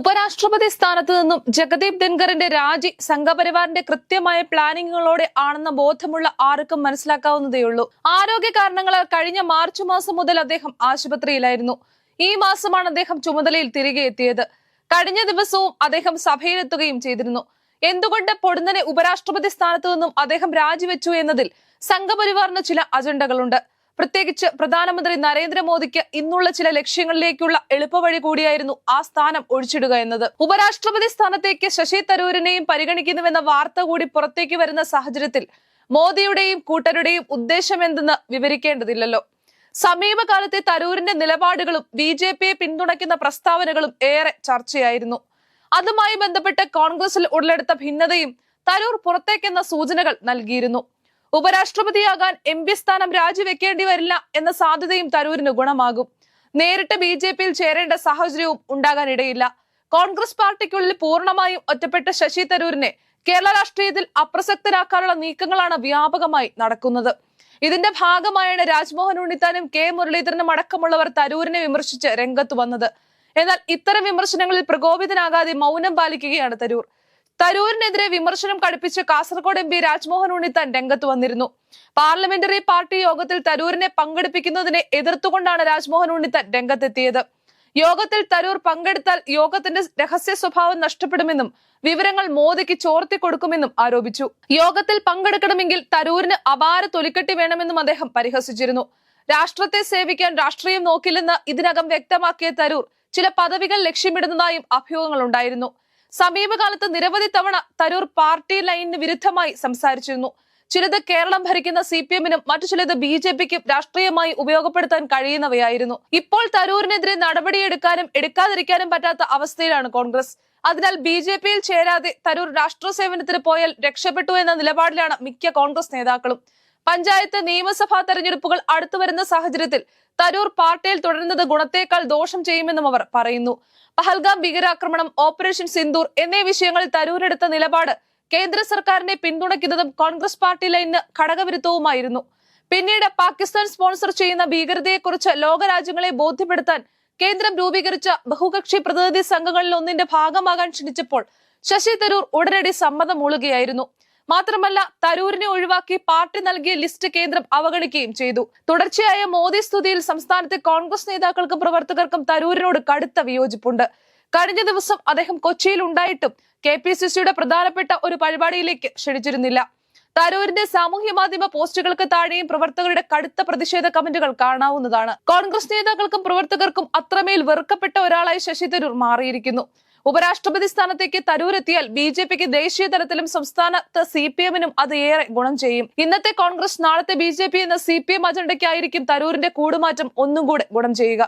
ഉപരാഷ്ട്രപതി സ്ഥാനത്ത് നിന്നും ജഗദീപ് ധൻഖറിന്റെ രാജി സംഘപരിവാറിന്റെ കൃത്യമായ പ്ലാനിങ്ങുകളോടെ ആണെന്ന ബോധമുള്ള ആർക്കും മനസ്സിലാക്കാവുന്നതേയുള്ളൂ ആരോഗ്യ കാരണങ്ങളാൽ കഴിഞ്ഞ മാർച്ച് മാസം മുതൽ അദ്ദേഹം ആശുപത്രിയിലായിരുന്നു. ഈ മാസമാണ് അദ്ദേഹം ചുമതലയിൽ തിരികെ എത്തിയത്. കഴിഞ്ഞ ദിവസവും അദ്ദേഹം സഭയിലെത്തുകയും ചെയ്തിരുന്നു. എന്തുകൊണ്ട് പൊടുന്നനെ ഉപരാഷ്ട്രപതി സ്ഥാനത്തു നിന്നും അദ്ദേഹം രാജിവെച്ചു എന്നതിൽ സംഘപരിവാറിന് ചില അജണ്ടകളുണ്ട്. പ്രത്യേകിച്ച് പ്രധാനമന്ത്രി നരേന്ദ്രമോദിക്ക് ഇന്നുള്ള ചില ലക്ഷ്യങ്ങളിലേക്കുള്ള എളുപ്പവഴി കൂടിയായിരുന്നു ആ സ്ഥാനം ഒഴിച്ചിടുക എന്നത്. ഉപരാഷ്ട്രപതി സ്ഥാനത്തേക്ക് ശശി തരൂരിനെയും പരിഗണിക്കുന്നുവെന്ന വാർത്ത കൂടി പുറത്തേക്ക് വരുന്ന സാഹചര്യത്തിൽ മോദിയുടെയും കൂട്ടരുടെയും ഉദ്ദേശം എന്തെന്ന് വിവരിക്കേണ്ടതില്ലല്ലോ. സമീപകാലത്തെ തരൂരിന്റെ നിലപാടുകളും ബി ജെ പിയെ പിന്തുണയ്ക്കുന്ന പ്രസ്താവനകളും ഏറെ ചർച്ചയായിരുന്നു. അതുമായി ബന്ധപ്പെട്ട് കോൺഗ്രസിൽ ഉടലെടുത്ത ഭിന്നതയും തരൂർ പുറത്തേക്കെന്ന സൂചനകൾ നൽകിയിരുന്നു. ഉപരാഷ്ട്രപതിയാകാൻ എം പി സ്ഥാനം രാജിവെക്കേണ്ടി വരില്ല എന്ന സാധ്യതയും തരൂരിന് ഗുണമാകും. നേരിട്ട് ബി ജെ പിയിൽ ചേരേണ്ട സാഹചര്യവും ഉണ്ടാകാനിടയില്ല. കോൺഗ്രസ് പാർട്ടിക്കുള്ളിൽ പൂർണമായും ഒറ്റപ്പെട്ട ശശി തരൂരിനെ കേരള രാഷ്ട്രീയത്തിൽ അപ്രസക്തരാക്കാനുള്ള നീക്കങ്ങളാണ് വ്യാപകമായി നടക്കുന്നത്. ഇതിന്റെ ഭാഗമായാണ് രാജ്മോഹൻ ഉണ്ണിത്താനും കെ മുരളീധരനും അടക്കമുള്ളവർ തരൂരിനെ വിമർശിച്ച് രംഗത്ത് വന്നത്. എന്നാൽ ഇത്തരം വിമർശനങ്ങളിൽ പ്രകോപിതനാകാതെ മൗനം പാലിക്കുകയാണ് തരൂർ. തരൂരിനെതിരെ വിമർശനം കടുപ്പിച്ച് കാസർഗോഡ് എം പി രാജ്മോഹൻ ഉണ്ണിത്താൻ രംഗത്ത് വന്നിരുന്നു. പാർലമെന്ററി പാർട്ടി യോഗത്തിൽ തരൂരിനെ പങ്കെടുപ്പിക്കുന്നതിനെ എതിർത്തുകൊണ്ടാണ് രാജ്മോഹൻ ഉണ്ണിത്താൻ രംഗത്തെത്തിയത്. യോഗത്തിൽ തരൂർ പങ്കെടുത്താൽ യോഗത്തിന്റെ രഹസ്യ സ്വഭാവം നഷ്ടപ്പെടുമെന്നും വിവരങ്ങൾ മോദിക്ക് ചോർത്തി കൊടുക്കുമെന്നും ആരോപിച്ചു. യോഗത്തിൽ പങ്കെടുക്കണമെങ്കിൽ തരൂരിന് അപാര തൊലിക്കെട്ടി വേണമെന്നും അദ്ദേഹം പരിഹസിച്ചിരുന്നു. രാഷ്ട്രത്തെ സേവിക്കാൻ രാഷ്ട്രീയം നോക്കില്ലെന്ന് ഇതിനകം വ്യക്തമാക്കിയ തരൂർ ചില പദവികൾ ലക്ഷ്യമിടുന്നതായും അഭ്യൂഹങ്ങൾ ഉണ്ടായിരുന്നു സമീപകാലത്ത് നിരവധി തവണ തരൂർ പാർട്ടി ലൈനിന് വിരുദ്ധമായി സംസാരിച്ചിരുന്നു. ചിലത് കേരളം ഭരിക്കുന്ന സി പി എമ്മിനും മറ്റു ചിലത് ബി ജെ പിക്കും രാഷ്ട്രീയമായി ഉപയോഗപ്പെടുത്താൻ കഴിയുന്നവയായിരുന്നു. ഇപ്പോൾ തരൂരിനെതിരെ നടപടിയെടുക്കാനും എടുക്കാതിരിക്കാനും പറ്റാത്ത അവസ്ഥയിലാണ് കോൺഗ്രസ്. അതിനാൽ ബി ജെ പിയിൽ ചേരാതെ തരൂർ രാഷ്ട്ര സേവനത്തിന് പോയാൽ രക്ഷപ്പെട്ടു എന്ന നിലപാടിലാണ് മിക്ക കോൺഗ്രസ് നേതാക്കളും. പഞ്ചായത്ത് നിയമസഭാ തെരഞ്ഞെടുപ്പുകൾ അടുത്തു വരുന്ന സാഹചര്യത്തിൽ തരൂർ പാർട്ടിയിൽ തുടരുന്നത് ഗുണത്തേക്കാൾ ദോഷം ചെയ്യുമെന്നും അവർ പറയുന്നു. പഹൽഗാം ഭീകരാക്രമണം ഓപ്പറേഷൻ സിന്ദൂർ എന്നീ വിഷയങ്ങളിൽ തരൂരെടുത്ത നിലപാട് കേന്ദ്ര സർക്കാരിനെ പിന്തുണയ്ക്കുന്നതും കോൺഗ്രസ് പാർട്ടി ലൈനിന് ഘടകവിരുദ്ധവുമായിരുന്നു. പിന്നീട് പാകിസ്ഥാൻ സ്പോൺസർ ചെയ്യുന്ന ഭീകരതയെക്കുറിച്ച് ലോകരാജ്യങ്ങളെ ബോധ്യപ്പെടുത്താൻ കേന്ദ്രം രൂപീകരിച്ച ബഹുകക്ഷി പ്രതിനിധി സംഘങ്ങളിൽ ഒന്നിന്റെ ഭാഗമാകാൻ ക്ഷണിച്ചപ്പോൾ ശശി തരൂർ ഉടനടി സമ്മതം മൂളുകയായിരുന്നു. മാത്രമല്ല തരൂരിനെ ഒഴിവാക്കി പാർട്ടി നൽകിയ ലിസ്റ്റ് കേന്ദ്രം അവഗണിക്കുകയും ചെയ്തു. തുടർച്ചയായ മോദി സ്തുതിയിൽ സംസ്ഥാനത്തെ കോൺഗ്രസ് നേതാക്കൾക്കും പ്രവർത്തകർക്കും തരൂരിനോട് കടുത്ത വിയോജിപ്പുണ്ട്. കഴിഞ്ഞ ദിവസം അദ്ദേഹം കൊച്ചിയിൽ ഉണ്ടായിട്ടും കെ പി സി സിയുടെ പ്രധാനപ്പെട്ട ഒരു പരിപാടിയിലേക്ക് ക്ഷണിച്ചിരുന്നില്ല. തരൂരിന്റെ സാമൂഹ്യ മാധ്യമ പോസ്റ്റുകൾക്ക് താഴെയും പ്രവർത്തകരുടെ കടുത്ത പ്രതിഷേധ കമന്റുകൾ കാണാവുന്നതാണ്. കോൺഗ്രസ് നേതാക്കൾക്കും പ്രവർത്തകർക്കും അത്രമേൽ വെറുക്കപ്പെട്ട ഒരാളായി ശശി തരൂർ മാറിയിരിക്കുന്നു. ഉപരാഷ്ട്രപതി സ്ഥാനത്തേക്ക് തരൂർ എത്തിയാൽ ബി ജെ പിക്ക് ദേശീയ തലത്തിലും സംസ്ഥാനത്ത് സി പി എമ്മിനും അത് ഏറെ ഗുണം ചെയ്യും. ഇന്നത്തെ കോൺഗ്രസ് നാളത്തെ ബി ജെ പി എന്ന സി പി എം അജണ്ടയ്ക്കായിരിക്കും തരൂരിന്റെ കൂടുമാറ്റം ഒന്നും കൂടെ ഗുണം ചെയ്യുക.